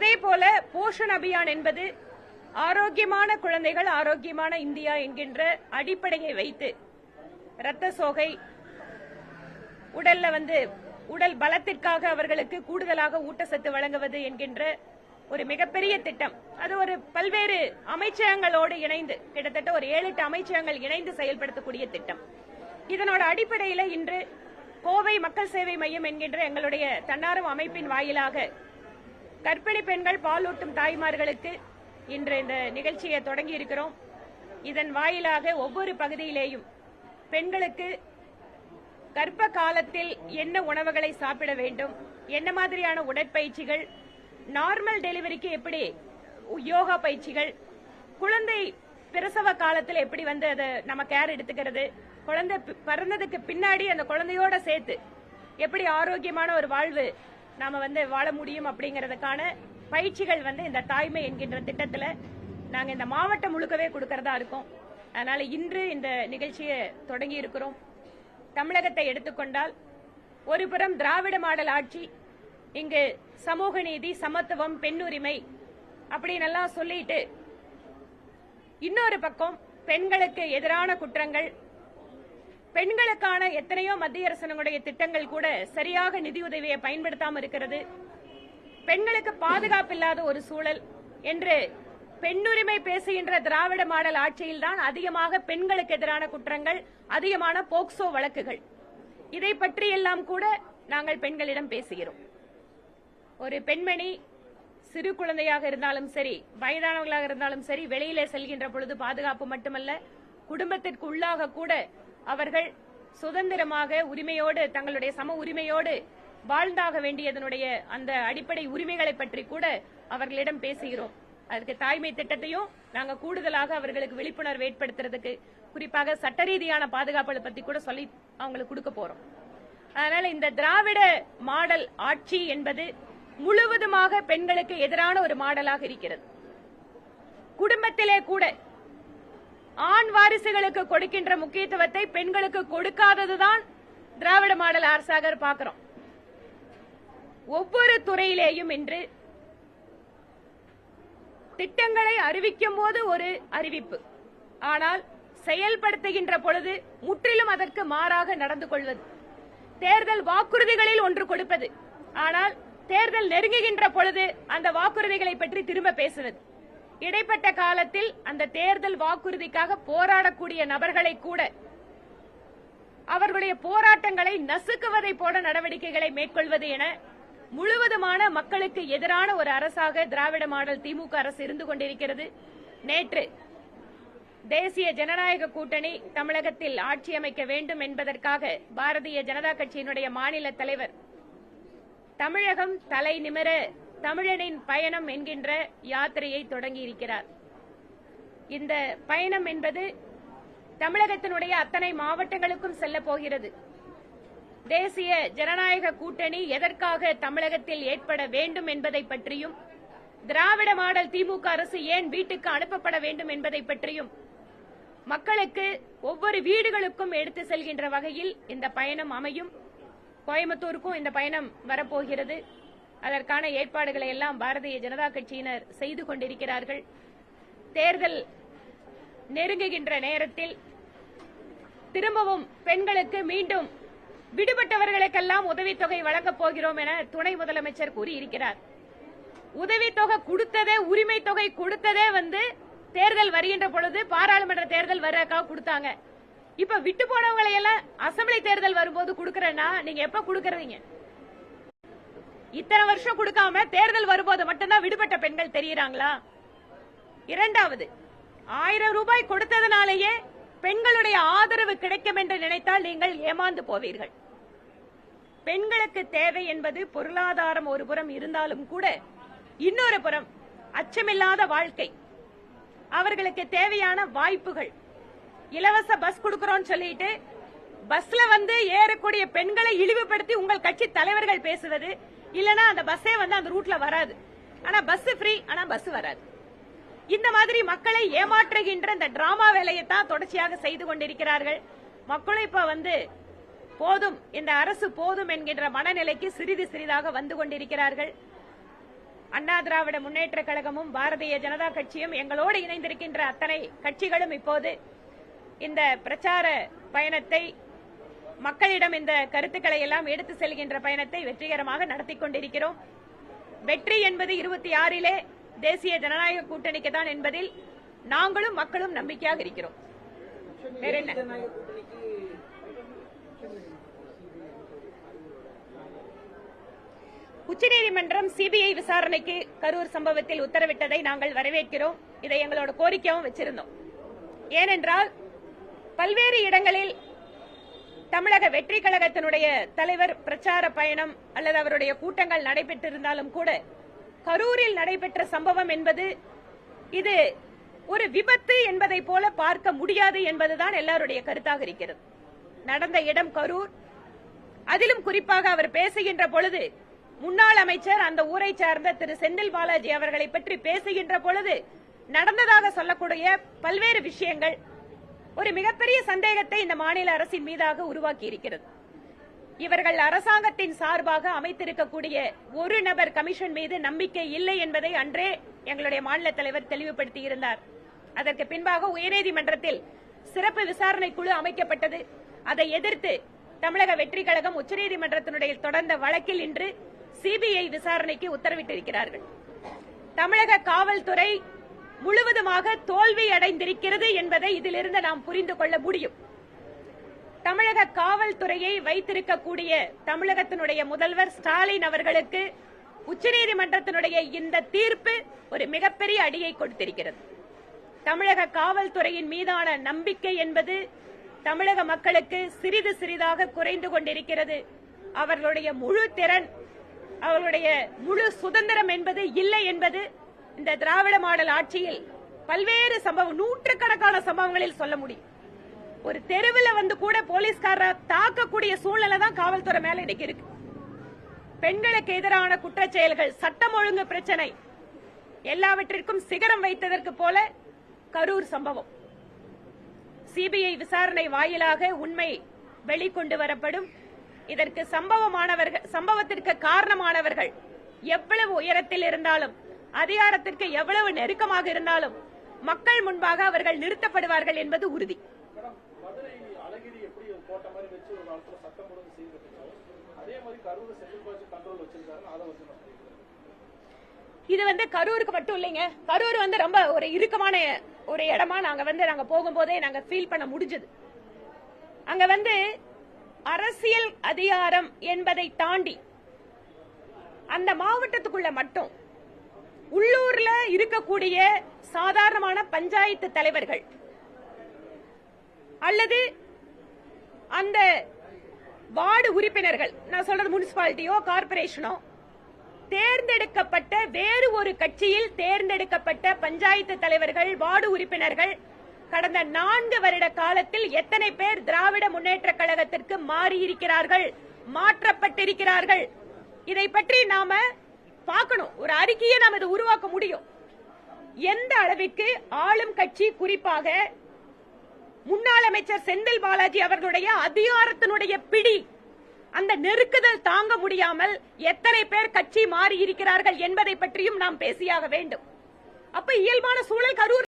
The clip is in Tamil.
அதே போல போஷன் அபியான் என்பது ஆரோக்கியமான குழந்தைகள் ஆரோக்கியமான இந்தியா என்கின்ற அடிப்படையை வைத்து இரத்த சோகை உடல்ல வந்து உடல் பலத்திற்காக அவர்களுக்கு கூடுதலாக ஊட்டச்சத்து வழங்குவது என்கின்ற ஒரு மிகப்பெரிய திட்டம். அது ஒரு பல்வேறு அமைச்சகங்களோடு இணைந்து கிட்டத்தட்ட ஒரு ஏழு எட்டு அமைச்சகங்கள் இணைந்து செயல்படுத்தக்கூடிய திட்டம். இதனோட அடிப்படையில் இன்று கோவை மக்கள் சேவை மையம் என்கின்ற எங்களுடைய தன்னார்வ அமைப்பின் வாயிலாக கர்ப்பிணி பெண்கள் பாலூட்டும் தாய்மார்களுக்கு இன்று இந்த நிகழ்ச்சியை தொடங்கி இருக்கிறோம் இதன் வாயிலாக ஒவ்வொரு பகுதியிலேயும் பெண்களுக்கு கர்ப்ப காலத்தில் என்ன உணவுகளை சாப்பிட வேண்டும் என்ன மாதிரியான உடற்பயிற்சிகள் நார்மல் டெலிவரிக்கு எப்படி யோகா பயிற்சிகள் குழந்தை பிரசவ காலத்தில் எப்படி வந்து அதை நம்ம கேர் எடுத்துக்கிறது குழந்தை பிறந்ததுக்கு பின்னாடி அந்த குழந்தையோட சேர்த்து எப்படி ஆரோக்கியமான ஒரு வாழ்வு நாம வந்து வாழ முடியும் அப்படிங்கறதுக்கான பயிற்சிகள் வந்து இந்த தாய்மை என்கின்ற திட்டத்துல நாங்க இந்த மாவட்டம் முழுக்கவே கொடுக்கறதா இருக்கோம். அதனால இன்று இந்த நிகழ்ச்சியை தொடங்கி இருக்கிறோம். தமிழகத்தை எடுத்துக்கொண்டால் ஒருபுறம் திராவிட மாடல் ஆட்சி இங்கு சமூக நீதி சமத்துவம் பெண்ணுரிமை அப்படின்னு எல்லாம் சொல்லிட்டு இன்னொரு பக்கம் பெண்களுக்கு எதிரான குற்றங்கள் பெண்களுக்கான எத்தனையோ மத்திய அரசினுடைய திட்டங்கள் கூட சரியாக நிதியுதவியை பயன்படுத்தாமல் இருக்கிறது. பெண்களுக்கு பாதுகாப்பு இல்லாத ஒரு சூழல் என்று பெண்ணுரிமை பேசுகின்ற திராவிட மாடல் ஆட்சியில்தான் அதிகமாக பெண்களுக்கு எதிரான குற்றங்கள் அதிகமான போக்சோ வழக்குகள். இதை பற்றி எல்லாம் கூட நாங்கள் பெண்களிடம் பேசுகிறோம். ஒரு பெண்மணி சிறு குழந்தையாக இருந்தாலும் சரி வயதானவர்களாக இருந்தாலும் சரி வெளியிலே செல்கின்ற பொழுது பாதுகாப்பு மட்டுமல்ல குடும்பத்திற்கு உள்ளாக கூட அவர்கள் சுதந்திரமாக உரிமையோடு தங்களுடைய சம உரிமையோடு வாழ்ந்தாக வேண்டியதனுடைய அந்த அடிப்படை உரிமைகளை பற்றி கூட அவர்களிடம் பேசுகிறோம். அதுக்கு தாய்மை திட்டத்தையும் நாங்க கூடுதலாக அவர்களுக்கு விழிப்புணர்வு ஏற்படுத்துறதுக்கு குறிப்பாக சட்ட ரீதியான பாதுகாப்புகளை பத்தி கூட சொல்லி அவங்களுக்கு கொடுக்க போறோம். அதனால இந்த திராவிட மாடல் ஆட்சி என்பது முழுவதுமாக பெண்களுக்கு எதிரான ஒரு மாடலாக இருக்கிறது. குடும்பத்திலே கூட ஆண் வாரிசுகளுக்கு கொடுக்கின்ற முக்கியத்துவத்தை பெண்களுக்கு கொடுக்காததுதான் திராவிட மாடல் அரசாக பார்க்கிறோம். ஒவ்வொரு துறையிலேயும் இன்று திட்டங்களை அறிவிக்கும் போது ஒரு அறிவிப்பு. ஆனால் செயல்படுத்துகின்ற பொழுது முற்றிலும் அதற்கு மாறாக நடந்து கொள்வது. தேர்தல் வாக்குறுதிகளில் ஒன்று கொடுப்பது. ஆனால் தேர்தல் நெருங்குகின்ற பொழுது அந்த வாக்குறுதிகளை பற்றி திரும்ப பேசுவது. இடைப்பட்ட காலத்தில் அந்த தேர்தல் வாக்குறுதிக்காக போராடக்கூடிய நபர்களை கூட அவர்களுடைய போராட்டங்களை நசுக்குவதை போல நடவடிக்கைகளை மேற்கொள்வது என முழுவதுமான மக்களுக்கு எதிரான ஒரு அரசாக திராவிட மாடல் திமுக அரசு இருந்து கொண்டிருக்கிறது. நேற்று தேசிய ஜனநாயக கூட்டணி தமிழகத்தில் ஆட்சி அமைக்க வேண்டும் என்பதற்காக பாரதிய ஜனதா கட்சியினுடைய மாநில தலைவர் தமிழகம் தலை நிமிர தமிழனின் பயணம் என்கின்ற யாத்திரையை தொடங்கியிருக்கிறார். இந்த பயணம் என்பது தமிழகத்தினுடைய அத்தனை மாவட்டங்களுக்கும் செல்ல போகிறது. தேசிய ஜனநாயக கூட்டணி எதற்காக தமிழகத்தில் ஏற்பட வேண்டும் என்பதை பற்றியும் திராவிட மாடல் திமுக அரசு ஏன் வீட்டுக்கு அனுப்பப்பட வேண்டும் என்பதை பற்றியும் மக்களுக்கு ஒவ்வொரு வீடுகளுக்கும் எடுத்து செல்கின்ற வகையில் இந்த பயணம் அமையும். கோயம்புத்தூருக்கும் இந்த பயணம் வரப்போகிறது. அதற்கான ஏற்பாடுகளை எல்லாம் பாரதிய ஜனதா கட்சியினர் செய்து கொண்டிருக்கிறார்கள். தேர்தல் நெருங்குகின்ற நேரத்தில் திரும்பவும் பெண்களுக்கு மீண்டும் விடுபட்டவர்களுக்கெல்லாம் உதவித்தொகை வழங்கப் போகிறோம் என துணை முதலமைச்சர் கூறியிருக்கிறார். உதவித்தொகை கொடுத்ததே உரிமை தொகை கொடுத்ததே வந்து தேர்தல் வருகின்ற பொழுது பாராளுமன்ற தேர்தல் வர்றதுக்காக கொடுத்தாங்க. இப்ப விட்டு போனவங்களை எல்லாம் தேர்தல் வரும்போது கொடுக்கறேன்னா நீங்க எப்ப கொடுக்கறீங்க? இத்தனை வருஷம் கொடுக்காம தேர்தல் வரும்போது மட்டும்தான் விடுபட்ட பெண்கள் தெரியறாங்களா? இரண்டாவது ஆயிரம் ரூபாய் கொடுத்ததுனாலேயே பெண்களுடைய ஆதரவு கிடைக்கும் என்று நினைத்தால் நீங்கள் ஏமாந்து போவீர்கள். பெண்களுக்கு தேவை என்பது பொருளாதாரம் ஒரு புறம் இருந்தாலும் கூட இன்னொரு புறம் அச்சமில்லாத வாழ்க்கை. அவர்களுக்கு தேவையான வாய்ப்புகள். இலவச பஸ் கொடுக்கிறோம் சொல்லிட்டு பஸ்ல வந்து ஏறக்கூடிய பெண்களை இழிவுபடுத்தி உங்கள் கட்சி தலைவர்கள் பேசுவது. இல்லனா அந்த பஸ்ஸே வந்து அந்த ரூட்ல வராது. ஆனா பஸ் ஃப்ரீ ஆனா பஸ் வராது. இந்த மாதிரி மக்களை ஏமாற்றுகின்ற இந்த டிராமா வேலையை தான் தொடர்ச்சியாக செய்து கொண்டிருக்கிறார்கள். மக்களும் இப்ப வந்து போதும் இந்த அரசு போதும் என்கின்ற மனநிலைக்கு சிறிது சிறிதாக வந்து கொண்டிருக்கிறார்கள். அண்ணா திராவிட முன்னேற்ற கழகமும் பாரதிய ஜனதா கட்சியும் எங்களோடு இணைந்திருக்கின்ற அத்தனை கட்சிகளும் இப்போது இந்த பிரச்சார பயணத்தை மக்களிடம் இந்த கருத்துக்களை எல்லாம் எடுத்து செல்கின்ற பயணத்தை வெற்றிகரமாக நடத்தி கொண்டிருக்கிறோம். வெற்றி என்பது இருபத்தி ஆறிலே தேசிய ஜனநாயக கூட்டணிக்கு தான் என்பதில் நாங்களும் மக்களும் நம்பிக்கையாக இருக்கிறோம். வேற என்ன? உச்சநீதிமன்றம் சிபிஐ விசாரணைக்கு கரூர் சம்பவத்தில் உத்தரவிட்டதை நாங்கள் வரவேற்கிறோம். இதை எங்களோட கோரிக்கையாகவும் வச்சிருந்தோம். ஏனென்றால் பல்வேறு இடங்களில் தமிழக வெற்றி கழகத்தினுடைய தலைவர் பிரச்சார பயணம் அல்லது அவருடைய கூட்டங்கள் நடைபெற்றிருந்தாலும் கூட கரூரில் நடைபெற்ற சம்பவம் என்பது இது ஒரு விபத்து என்பதை போல பார்க்க முடியாது என்பதுதான் எல்லாருடைய கருத்தாக இருக்கிறது. நடந்த இடம் கரூர். அதிலும் குறிப்பாக அவர் பேசுகின்ற பொழுது முன்னாள் அமைச்சர் அந்த ஊரை சார்ந்த திரு செந்தில் பாலாஜி அவர்களை பற்றி பேசுகின்ற பொழுது நடந்ததாக சொல்லக்கூடிய பல்வேறு விஷயங்கள் ஒரு மிகப்பெரிய சந்தேகத்தை இந்த மாநில அரசின் மீதாக உருவாக்கி இருக்கிறது இவர்கள் அரசாங்கத்தின் சார்பாக அமைத்திருக்கக்கூடிய ஒரு நபர் கமிஷன் மீது நம்பிக்கை இல்லை என்பதை அன்றே எங்களுடைய மாநில தலைவர் தெளிவுபடுத்தி இருந்தார் அதற்கு பின்பாக உயர்நீதிமன்றத்தில் சிறப்பு விசாரணை குழு அமைக்கப்பட்டது. அதை எதிர்த்து தமிழக வெற்றி கழகம் உச்சநீதிமன்றத்தினுடைய தொடர்ந்த வழக்கில் இன்று சிபிஐ விசாரணைக்கு உத்தரவிட்டிருக்கிறார்கள். தமிழக காவல்துறை முழுவதுமாக தோல்வி அடைந்திருக்கிறது என்பதை இதிலிருந்து நாம் புரிந்து கொள்ள முடியும். தமிழக காவல்துறையை வைத்திருக்கக்கூடிய தமிழகத்தினுடைய முதல்வர் ஸ்டாலின் அவர்களுக்கு உச்சநீதிமன்றத்தினுடைய இந்த தீர்ப்பு ஒரு மிகப்பெரிய அடியை கொடுத்திருக்கிறது. தமிழக காவல்துறையின் மீதான நம்பிக்கை என்பது தமிழக மக்களுக்கு சிறிது சிறிதாக குறைந்து கொண்டிருக்கிறது. அவர்களுடைய முழு திறன் அவர்களுடைய முழு சுதந்திரம் என்பது இல்லை என்பது இந்த திராவிட மாடல் ஆட்சியில் பல்வேறு சம்பவம் நூற்றுக்கணக்கான சம்பவங்களில் சொல்ல முடியும். ஒரு தெருவில் வந்து கூட போலீஸ்காரரை தாக்கக்கூடிய சூழ்நிலை தான் காவல்துறை மேல இன்னைக்கு இருக்கு. பெண்களுக்கு எதிரான குற்ற செயல்கள் சட்டம் ஒழுங்கு பிரச்சனை எல்லாவற்றிற்கும் சிகரம் வைத்ததற்கு போல கரூர் சம்பவம். சிபிஐ விசாரணை வாயிலாக உண்மை வெளிக்கொண்டு வரப்படும். இதற்கு சம்பவமானவர்கள் சம்பவத்திற்கு காரணமானவர்கள் எவ்வளவு உயரத்தில் இருந்தாலும் அதிகாரத்திற்கு எவ்வளவு நெருக்கமாக இருந்தாலும் மக்கள் முன்பாக அவர்கள் நிறுத்தப்படுவார்கள் என்பது உறுதி. இது வந்து கரூருக்கு மட்டும் இல்லைங்க. கரூர் வந்து ரொம்ப ஒரு இறுக்கமான ஒரு இடமா நாங்க வந்து நாங்க போகும்போதே நாங்க ஃபீல் பண்ண முடிஞ்சது. அங்க வந்து அரசியல் அதிகாரம் என்பதை தாண்டி அந்த மாவட்டத்துக்குள்ள மட்டும் உள்ளூர்ல இருக்கக்கூடிய சாதாரணமான பஞ்சாயத்து தலைவர்கள் அல்லது அந்த வார்டு உறுப்பினர்கள் நான் சொல்றது முனிசிபாலிட்டியோ கார்பரேஷனோ தேர்ந்தெடுக்கப்பட்ட வேறு ஒரு கட்சியில் தேர்ந்தெடுக்கப்பட்ட பஞ்சாயத்து தலைவர்கள் வார்டு உறுப்பினர்கள் கடந்த நான்கு வருட காலத்தில் எத்தனை பேர் திராவிட முன்னேற்ற கழகத்திற்கு மாறியிருக்கிறார்கள் மாற்றப்பட்டிருக்கிறார்கள்? இதை பற்றி நாம பார்க்கணும். ஒரு அறிக்கையை நாம் இதை உருவாக்க முடியும். எந்த அளவிற்கு ஆளும் கட்சி குறிப்பாக முன்னாள் அமைச்சர் செந்தில் பாலாஜி அவர்களுடைய அதிகாரத்தினுடைய பிடி அந்த நெருக்குதல் தாங்க முடியாமல் எத்தனை பேர் கட்சி மாறி இருக்கிறார்கள் என்பதை பற்றியும் நாம் பேசியாக வேண்டும். அப்ப இயல்பான சூழல் கரூர்